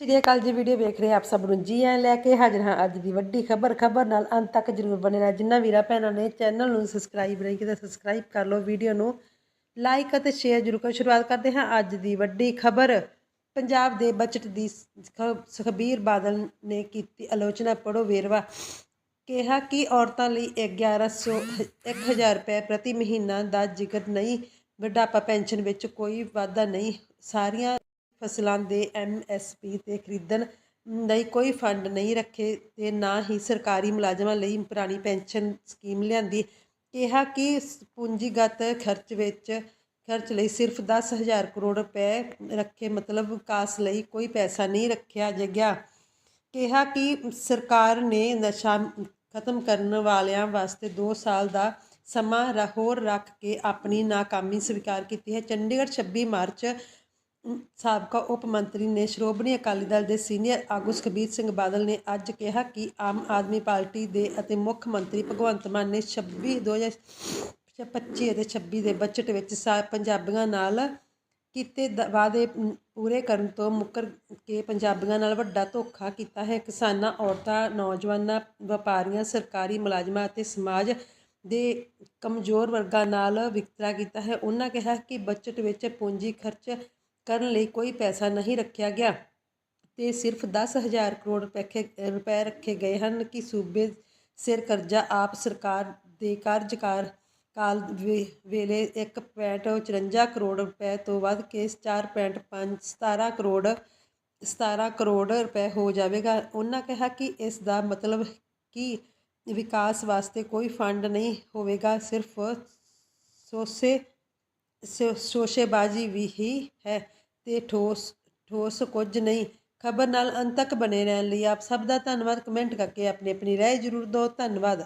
ਸ਼੍ਰੀ ਅਕਾਲ ਜੀ, ਵੀਡੀਓ ਵੇਖ ਰਹੇ ਆਪ ਸਭ ਨੂੰ ਜੀ ਆਇਆਂ ਲੈ ਕੇ ਹਾਜ਼ਰ ਹਾਂ ਅੱਜ ਦੀ ਵੱਡੀ ਖਬਰ। ਖਬਰ ਨਾਲ ਅੰਤ ਤੱਕ ਜਰੂਰ ਬਣੇ ਰਹਿਣਾ। ਜਿੰਨਾ ਵੀਰਾ ਭੈਣਾਂ ਨੇ ਚੈਨਲ ਨੂੰ ਸਬਸਕ੍ਰਾਈਬ ਨਹੀਂ ਕੀਤਾ ਸਬਸਕ੍ਰਾਈਬ ਕਰ ਲਓ ਵੀਡੀਓ ਨੂੰ। ਲਾਈਕ ਅਤੇ ਸ਼ੇਅਰ ਜਰੂਰ ਕਰੋ। ਸ਼ੁਰੂਆਤ ਕਰਦੇ ਹਾਂ ਅੱਜ ਦੀ ਵੱਡੀ ਖਬਰ। ਪੰਜਾਬ ਦੇ ਬਜਟ ਦੀ ਸੁਖਬੀਰ ਬਾਦਲ ਨੇ ਕੀਤੀ ਆਲੋਚਨਾ। ਪੜੋ ਵੇਰਵਾ। ਕਿਹਾ ਕਿ ਔਰਤਾਂ ਲਈ 1100 1000 ਰੁਪਏ ਪ੍ਰਤੀ ਮਹੀਨਾ ਦਾ ਜ਼ਿਕਰ ਨਹੀਂ। ਬੁਢਾਪਾ ਪੈਨਸ਼ਨ ਵਿੱਚ ਕੋਈ ਵਾਧਾ ਨਹੀਂ। ਸਾਰੀਆਂ ਫਸਲਾਂ ਦੇ ਐਮਐਸਪੀ ਤੇ ਖਰੀਦਣ ਲਈ ਕੋਈ ਫੰਡ ਨਹੀਂ ਰੱਖੇ ਤੇ ਨਾ ਹੀ ਸਰਕਾਰੀ ਮੁਲਾਜ਼ਮਾਂ ਲਈ ਪੁਰਾਣੀ ਪੈਨਸ਼ਨ ਸਕੀਮ ਲਿਆਂਦੀ। ਕਿਹਾ ਕਿ ਪੂੰਜੀਗਤ ਖਰਚ ਵਿੱਚ ਖਰਚ ਲਈ ਸਿਰਫ 10000 ਕਰੋੜ ਰੁਪਏ ਰੱਖੇ ਮਤਲਬ ਵਿਕਾਸ ਲਈ ਕੋਈ ਪੈਸਾ ਨਹੀਂ ਰੱਖਿਆ ਗਿਆ। ਕਿਹਾ ਕਿ ਸਰਕਾਰ ਨੇ ਨਸ਼ਾ ਖਤਮ ਕਰਨ ਵਾਲਿਆਂ ਵਾਸਤੇ 2 ਸਾਲ ਦਾ ਸਮਾਂ ਰ- ਹੋਰ ਰੱਖ ਕੇ ਆਪਣੀ ਨਾਕਾਮੀ ਸਵੀਕਾਰ ਕੀਤੀ ਹੈ। ਚੰਡੀਗੜ੍ਹ 26 ਮਾਰਚ ਸਾਬਕਾ ਉਪ ਮੰਤਰੀ ਨੇ ਸ਼੍ਰੋਮਣੀ ਅਕਾਲੀ ਦਲ ਦੇ ਸੀਨੀਅਰ ਆਗੂ ਸੁਖਬੀਰ ਸਿੰਘ ਬਾਦਲ ਨੇ ਅੱਜ ਕਿਹਾ ਕਿ ਆਮ ਆਦਮੀ ਪਾਰਟੀ ਦੇ ਅਤੇ ਮੁੱਖ ਮੰਤਰੀ ਭਗਵੰਤ ਮਾਨ ਨੇ 26 2025 ਅਤੇ 26 ਦੇ ਬਜਟ ਵਿੱਚ ਸਾ ਪੰਜਾਬੀਆਂ ਨਾਲ ਕੀਤੇ ਦ- ਵਾਅਦੇ ਪੂਰੇ ਕਰਨ ਤੋਂ ਮੁੱਕਰ ਕੇ ਪੰਜਾਬੀਆਂ ਨਾਲ ਵੱਡਾ ਧੋਖਾ ਕੀਤਾ ਹੈ। ਕਿਸਾਨਾਂ, ਔਰਤਾਂ, ਨੌਜਵਾਨਾਂ, ਵਪਾਰੀਆਂ, ਸਰਕਾਰੀ ਮੁਲਾਜ਼ਮਾਂ ਅਤੇ ਸਮਾਜ ਦੇ ਕਮਜ਼ੋਰ ਵਰਗਾਂ ਨਾਲ ਵਿਤਕਰਾ ਕੀਤਾ ਹੈ। ਉਹਨਾਂ ਕਿਹਾ ਕਿ ਬਜਟ ਵਿੱਚ ਪੂੰਜੀ ਖਰਚ ਕਰਨ ਲਈ ਕੋਈ ਪੈਸਾ ਨਹੀਂ ਰੱਖਿਆ ਗਿਆ। ਤੇ ਸਿਰਫ 10000 ਕਰੋੜ ਰੁਪਏ ਰੁਪਏ ਰੱਖੇ ਗਏ ਹਨ ਕਿ ਸੂਬੇ ਸਿਰ ਕਰਜ਼ਾ ਆਪ ਸਰਕਾਰ ਦੇ ਕਾਰਜਕਾਰ ਕਾਲ ਵੇ- ਵੇਲੇ 1.54 ਕਰੋੜ ਰੁਪਏ ਤੋਂ ਵੱਧ ਕੇ 4.5 17 ਕਰੋੜ 17 ਕਰੋੜ ਰੁਪਏ ਹੋ ਜਾਵੇਗਾ। ਉਹਨਾਂ ਕਿਹਾ ਕਿ ਇਸ ਦਾ ਮਤਲਬ ਕਿ ਵਿਕਾਸ ਵਾਸਤੇ ਕੋਈ ਫੰਡ ਨਹੀਂ ਹੋਵੇਗਾ, ਸਿਰਫ ਸੋਸੇ, ਸੋ- ਸ਼ੋਸ਼ੇਬਾਜ਼ੀ ਵੀ ਹੀ ਹੈ। ਤੇ ਠੋਸ ਠੋਸ ਕੁਝ ਨਹੀਂ। ਖਬਰ ਨਾਲ ਅੰਤ ਤੱਕ ਬਨੇ ਰਹਿਣ ਲਈ ਆਪ ਸਭ ਦਾ ਧੰਨਵਾਦ। ਕਮੈਂਟ ਕਰਕੇ ਆਪਣੀ ਆਪਣੀ ਰਾਏ ਜ਼ਰੂਰ ਦਿਓ। ਧੰਨਵਾਦ।